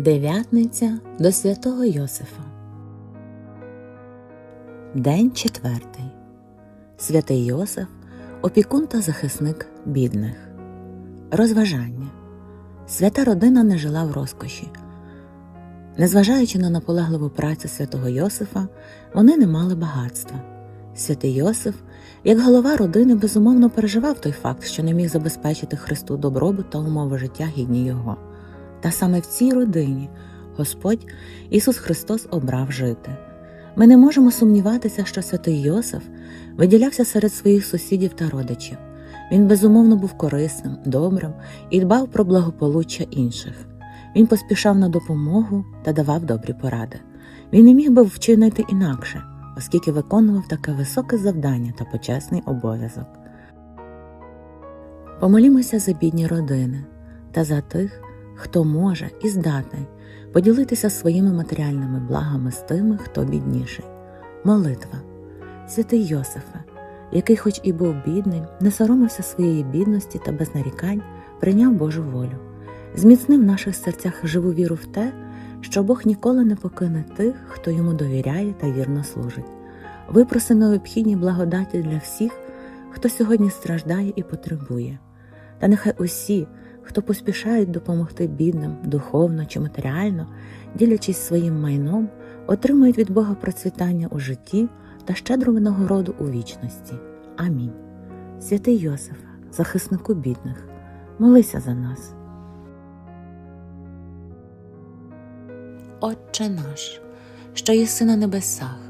Дев'ятниця до святого Йосифа. День четвертий. Святий Йосиф, опікун та захисник бідних. Розважання. Свята родина не жила в розкоші. Незважаючи на наполегливу працю святого Йосифа, вони не мали багатства. Святий Йосиф, як голова родини, безумовно переживав той факт, що не міг забезпечити Христу добробут та умови життя гідні його. Та саме в цій родині Господь Ісус Христос обрав жити. Ми не можемо сумніватися, що святий Йосиф виділявся серед своїх сусідів та родичів. Він безумовно був корисним, добрим і дбав про благополуччя інших. Він поспішав на допомогу та давав добрі поради. Він не міг би вчинити інакше, оскільки виконував таке високе завдання та почесний обов'язок. Помолімося за бідні родини та за тих, хто може і здатний поділитися своїми матеріальними благами з тими, хто бідніший. Молитва, святий Йосифе, який, хоч і був бідним, не соромився своєї бідності та без нарікань прийняв Божу волю, зміцнив в наших серцях живу віру в те, що Бог ніколи не покине тих, хто йому довіряє та вірно служить. Випроси необхідні благодаті для всіх, хто сьогодні страждає і потребує. Та нехай усі, хто поспішають допомогти бідним духовно чи матеріально, ділячись своїм майном, отримують від Бога процвітання у житті та щедру винагороду у вічності. Амінь. Святий Йосифе, захиснику бідних, молися за нас. Отче наш, що єси на небесах,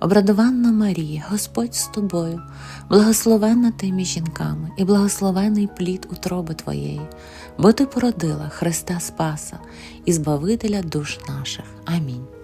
обрадованна Марія, Господь з тобою, благословенна ти між жінками, і благословений плід утроби Твоєї, бо Ти породила Христа Спаса і Збавителя душ наших. Амінь.